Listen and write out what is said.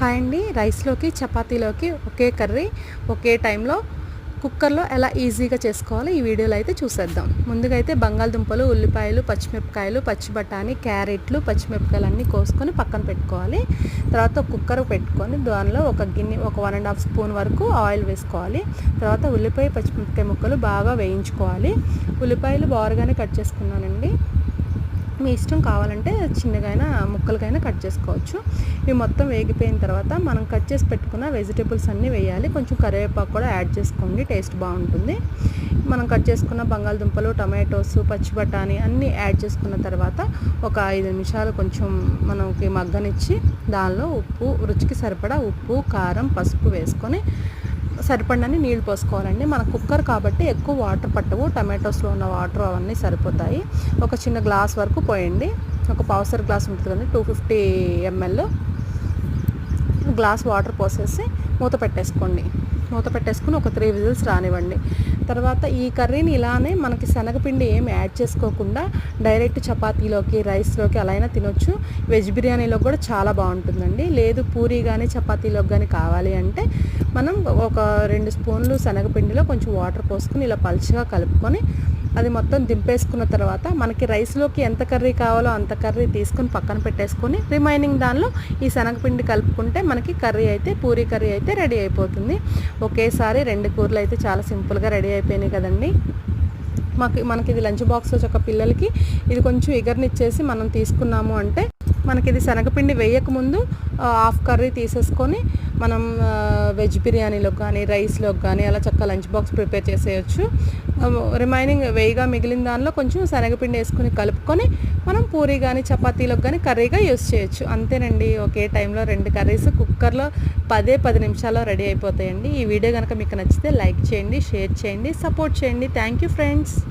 Hi అండి. రైస్లోకి చపాతీలోకి ఒకే కర్రీ ఒకే టైంలో కుక్కర్లో ఎలా ఈజీగా చేసుకోవాలో ఈ వీడియోలో అయితే చూసేద్దాం. ముందుగా అయితే బంగాళదుంపలు ఉల్లిపాయలు పచ్చిమిరపకాయలు పచ్చి బఠానీ క్యారెట్లు పచ్చిమిరపకాయలు అన్నీ కోసుకొని పక్కన పెట్టుకోవాలి. తర్వాత కుక్కర్ పెట్టుకొని దానిలో ఒక గిన్నె ఒక వన్ అండ్ హాఫ్ స్పూన్ వరకు ఆయిల్ వేసుకోవాలి. తర్వాత ఉల్లిపాయ పచ్చిమిరపకాయ ముక్కలు బాగా వేయించుకోవాలి. ఉల్లిపాయలు బారుగానే కట్ చేసుకున్నానండి. మీ ఇష్టం కావాలంటే చిన్నగైనా ముక్కలకైనా కట్ చేసుకోవచ్చు. ఇవి మొత్తం వేగిపోయిన తర్వాత మనం కట్ చేసి పెట్టుకున్న వెజిటేబుల్స్ అన్నీ వేయాలి. కొంచెం కరివేపాకు కూడా యాడ్ చేసుకోండి టేస్ట్ బాగుంటుంది. మనం కట్ చేసుకున్న బంగాళదుంపలు టమాటోస్ పచ్చి బఠానీ అన్నీ యాడ్ చేసుకున్న తర్వాత ఒక ఐదు నిమిషాలు కొంచెం మనకి మగ్గనిచ్చి దానిలో ఉప్పు రుచికి సరిపడా ఉప్పు కారం పసుపు వేసుకొని సరిపడని నీళ్ళు పోసుకోవాలండి. మన కుక్కర్ కాబట్టి ఎక్కువ వాటర్ పట్టవు. టమాటోస్లో ఉన్న వాటర్ అవన్నీ సరిపోతాయి. ఒక చిన్న గ్లాస్ వరకు పోయండి. ఒక పావుసర్ గ్లాస్ ఉంటుంది కదండి two fifty ML. Glass water పోసేసి మూత పెట్టేసుకోండి. మూత పెట్టేసుకుని ఒక త్రీ విజిల్స్ రానివ్వండి. తర్వాత ఈ కర్రీని ఇలానే మనకి శనగపిండి ఏం యాడ్ చేసుకోకుండా డైరెక్ట్ చపాతీలోకి రైస్లోకి అలా అయినా తినొచ్చు. వెజ్ బిర్యానీలో కూడా చాలా బాగుంటుందండి. లేదు పూరీ కానీ చపాతీలోకి కానీ కావాలి అంటే మనం ఒక రెండు స్పూన్లు శనగపిండిలో కొంచెం వాటర్ పోసుకొని ఇలా పలుచగా కలుపుకొని అది మొత్తం దింపేసుకున్న తర్వాత మనకి రైస్లోకి ఎంత కర్రీ కావాలో అంత కర్రీ తీసుకొని పక్కన పెట్టేసుకొని రిమైనింగ్ దానిలో ఈ శనగపిండి కలుపుకుంటే మనకి కర్రీ అయితే పూరీ కర్రీ అయితే రెడీ అయిపోతుంది. ఒకేసారి రెండు కూరలు అయితే చాలా సింపుల్గా రెడీ అయిపోయినాయి కదండి. మాకు మనకి ఇది లంచ్ బాక్స్ ఒక పిల్లలకి ఇది కొంచెం ఇగర్నిచ్చేసి మనం తీసుకున్నాము అంటే మనకి ఇది శనగపిండి వేయకముందు హాఫ్ కర్రీ తీసేసుకొని మనం వెజ్ బిర్యానీలో కానీ రైస్లో కానీ అలా చక్కగా లంచ్ బాక్స్ ప్రిపేర్ చేసేయచ్చు. రిమైనింగ్ వేయిగా మిగిలిన దానిలో కొంచెం శనగపిండి వేసుకొని కలుపుకొని మనం పూరి కానీ చపాతీలోకి కానీ కర్రీగా యూస్ చేయొచ్చు. అంతేనండి ఒకే టైంలో రెండు కర్రీస్ కుక్కర్లో పదే పది నిమిషాల్లో రెడీ అయిపోతాయండి. ఈ వీడియో కనుక మీకు నచ్చితే లైక్ చేయండి షేర్ చేయండి సపోర్ట్ చేయండి. Thank you friends.